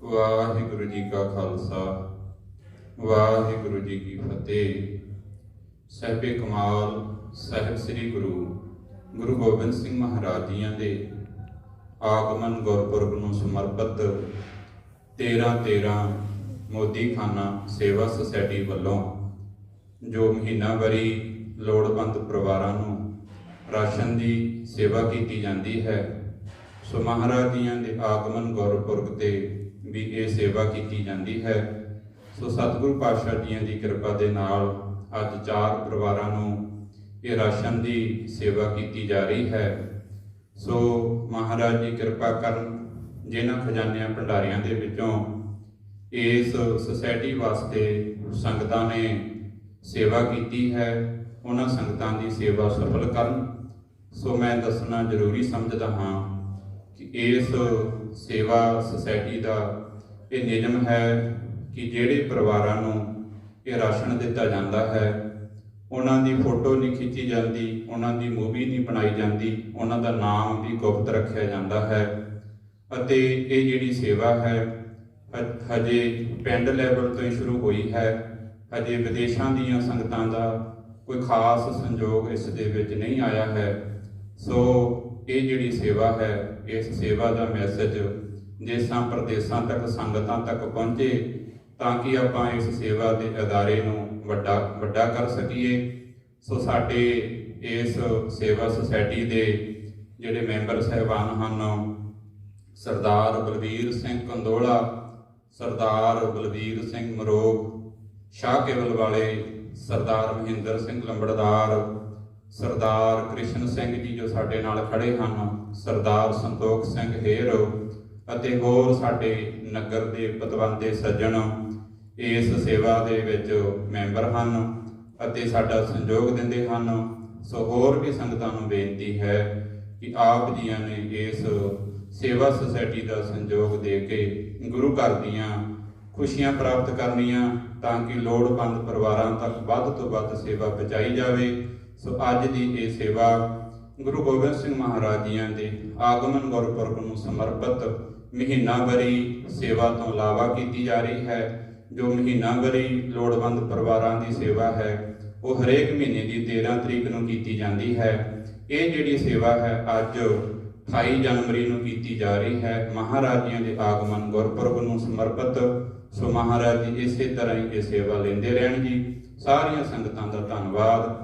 ਵਾਹਿਗੁਰੂ ਜੀ ਕਾ ਖਾਲਸਾ, ਵਾਹਿਗੁਰੂ ਜੀ ਕੀ ਫਤਿਹ। ਸਹਿਬੇ ਕਮਾਲ, ਸਾਹਿਬ ਸ੍ਰੀ ਗੁਰੂ ਗੁਰੂ ਗੋਬਿੰਦ ਸਿੰਘ ਮਹਾਰਾਜ ਜੀਆਂ ਦੇ ਆਗਮਨ ਗੁਰਪੁਰਬ ਨੂੰ ਸਮਰਪਿਤ 13 13 ਮੋਦੀ ਖਾਨਾ ਸੇਵਾ ਸੁਸਾਇਟੀ ਵੱਲੋਂ ਜੋ ਮਹੀਨਾਵਾਰੀ ਲੋੜਵੰਦ ਪਰਿਵਾਰਾਂ ਨੂੰ ਰਾਸ਼ਨ ਦੀ ਸੇਵਾ ਕੀਤੀ ਜਾਂਦੀ ਹੈ ਸੋ ਮਹਾਰਾਜ ਜੀਆਂ ਦੇ ਆਗਮਨ ਗੁਰਪੁਰਬ ਤੇ ਵੀ ਇਹ ਸੇਵਾ ਕੀਤੀ ਜਾਂਦੀ ਹੈ। ਸੋ ਸਤਿਗੁਰੂ ਪਾਤਸ਼ਾਹ ਜੀਆਂ ਦੀ ਕਿਰਪਾ ਦੇ ਨਾਲ ਅੱਜ ਚਾਰ ਪਰਿਵਾਰਾਂ ਨੂੰ ਇਹ ਰਾਸ਼ਨ ਦੀ ਸੇਵਾ ਕੀਤੀ ਜਾ ਰਹੀ ਹੈ। ਸੋ ਮਹਾਰਾਜ ਜੀ ਕਿਰਪਾ ਕਰਨ ਜਿਨ੍ਹਾਂ ਖਜ਼ਾਨਿਆਂ ਭੰਡਾਰੀਆਂ ਦੇ ਵਿੱਚੋਂ ਇਸ ਸੁਸਾਇਟੀ ਵਾਸਤੇ ਸੰਗਤਾਂ ਨੇ ਸੇਵਾ ਕੀਤੀ ਹੈ, ਉਹਨਾਂ ਸੰਗਤਾਂ ਦੀ ਸੇਵਾ ਸਫਲ ਕਰਨ। ਸੋ ਮੈਂ ਦੱਸਣਾ ਜ਼ਰੂਰੀ ਸਮਝਦਾ ਹਾਂ ਕਿ ਇਸ ਸੇਵਾ ਸੁਸਾਇਟੀ ਦਾ ਇਹ ਨਿਯਮ ਹੈ ਕਿ ਜਿਹੜੇ ਪਰਿਵਾਰਾਂ ਨੂੰ ਇਹ ਰਾਸ਼ਨ ਦਿੱਤਾ ਜਾਂਦਾ ਹੈ, ਉਹਨਾਂ ਦੀ ਫੋਟੋ ਨਹੀਂ ਖਿੱਚੀ ਜਾਂਦੀ, ਉਹਨਾਂ ਦੀ ਮੂਵੀ ਨਹੀਂ ਬਣਾਈ ਜਾਂਦੀ, ਉਹਨਾਂ ਦਾ ਨਾਮ ਵੀ ਗੁਪਤ ਰੱਖਿਆ ਜਾਂਦਾ ਹੈ ਅਤੇ ਇਹ ਜਿਹੜੀ ਸੇਵਾ ਹੈ ਹਜੇ ਪਿੰਡ ਲੈਵਲ ਤੋਂ ਹੀ ਸ਼ੁਰੂ ਹੋਈ ਹੈ। ਹਜੇ ਵਿਦੇਸ਼ਾਂ ਦੀਆਂ ਸੰਗਤਾਂ ਦਾ ਕੋਈ ਖਾਸ ਸੰਯੋਗ ਇਸ ਦੇ ਵਿੱਚ ਨਹੀਂ ਆਇਆ ਹੈ। ਸੋ ਇਹ ਜਿਹੜੀ ਸੇਵਾ ਹੈ, ਇਸ ਸੇਵਾ ਦਾ ਮੈਸੇਜ ਦੇਸਾਂ, ਪ੍ਰਦੇਸਾਂ ਤੱਕ, ਸੰਗਤਾਂ ਤੱਕ ਪਹੁੰਚੇ ਤਾਂ ਕਿ ਆਪਾਂ ਇਸ ਸੇਵਾ ਦੇ ਅਦਾਰੇ ਨੂੰ ਵੱਡਾ ਵੱਡਾ ਕਰ ਸਕੀਏ। ਸੋ ਸਾਡੇ ਇਸ ਸੇਵਾ ਸੁਸਾਇਟੀ ਦੇ ਜਿਹੜੇ ਮੈਂਬਰ ਸਹਿਬਾਨ ਹਨ, ਸਰਦਾਰ ਬਲਵੀਰ ਸਿੰਘ ਕੰਦੋਲਾ, ਸਰਦਾਰ ਬਲਵੀਰ ਸਿੰਘ ਮਰੋਗ, ਸ਼ਾਹ ਕੇਵਲ ਵਾਲੇ, ਸਰਦਾਰ ਮਹਿੰਦਰ ਸਿੰਘ ਲੰਬੜਦਾਰ ਸਰਦਾਰ ਕ੍ਰਿਸ਼ਨ ਸਿੰਘ ਜੀ ਜੋ ਸਾਡੇ ਨਾਲ ਖੜੇ ਹਨ, ਸਰਦਾਰ ਸੰਤੋਖ ਸਿੰਘ ਹੇਰੋ ਅਤੇ ਹੋਰ ਸਾਡੇ ਨਗਰ ਦੇ ਪਤਵੰਤੇ ਸੱਜਣ, ਇਸ ਸੇਵਾ ਦੇ ਵਿੱਚ ਮੈਂਬਰ ਹਨ ਅਤੇ ਸਾਡਾ ਸੰਯੋਗ ਦਿੰਦੇ ਹਨ। ਸੋ ਹੋਰ ਵੀ ਸੰਗਤਾਂ ਨੂੰ ਬੇਨਤੀ ਹੈ ਕਿ ਆਪ ਜੀਆਂ ਨੇ ਇਸ ਸੇਵਾ ਸੁਸਾਇਟੀ ਦਾ ਸੰਯੋਗ ਦੇ ਕੇ ਗੁਰੂ ਘਰ ਦੀਆਂ ਖੁਸ਼ੀਆਂ ਪ੍ਰਾਪਤ ਕਰਨੀਆਂ ਤਾਂ ਕਿ ਲੋੜਵੰਦ ਪਰਿਵਾਰਾਂ ਤੱਕ ਵੱਧ ਤੋਂ ਵੱਧ ਸੇਵਾ ਪਹੁੰਚਾਈ ਜਾਵੇ। ਸੋ ਅੱਜ ਦੀ ਇਹ ਸੇਵਾ ਗੁਰੂ ਗੋਬਿੰਦ ਸਿੰਘ ਮਹਾਰਾਜ ਜੀਆਂ ਦੇ ਆਗਮਨ ਗੁਰਪੁਰਬ ਨੂੰ ਸਮਰਪਿਤ ਮਹੀਨਾਵਾਰੀ ਸੇਵਾ ਤੋਂ ਇਲਾਵਾ ਕੀਤੀ ਜਾ ਰਹੀ ਹੈ, ਜੋ ਮਹੀਨਾਵਾਰੀ ਲੋੜਵੰਦ ਪਰਿਵਾਰਾਂ ਦੀ ਸੇਵਾ ਹੈ, ਉਹ ਹਰੇਕ ਮਹੀਨੇ ਦੀ 13 ਤਰੀਕ ਨੂੰ ਕੀਤੀ ਜਾਂਦੀ ਹੈ। ਇਹ ਜਿਹੜੀ ਸੇਵਾ ਹੈ, ਅੱਜ 28 ਜਨਵਰੀ ਨੂੰ ਕੀਤੀ ਜਾ ਰਹੀ ਹੈ। ਮਹਾਰਾਜਿਆਂ ਦੇ ਆਗਮਨ ਗੁਰਪੁਰਬ ਨੂੰ ਸਮਰਪਿਤ, ਸੋ ਮਹਾਰਾਜ ਜੀ ਇਸੇ ਤਰ੍ਹਾਂ ਹੀ ਇਹ ਸੇਵਾ ਲੈਂਦੇ ਰਹਿਣ ਜੀ। ਸਾਰੀਆਂ ਸੰਗਤਾਂ ਦਾ ਧੰਨਵਾਦ।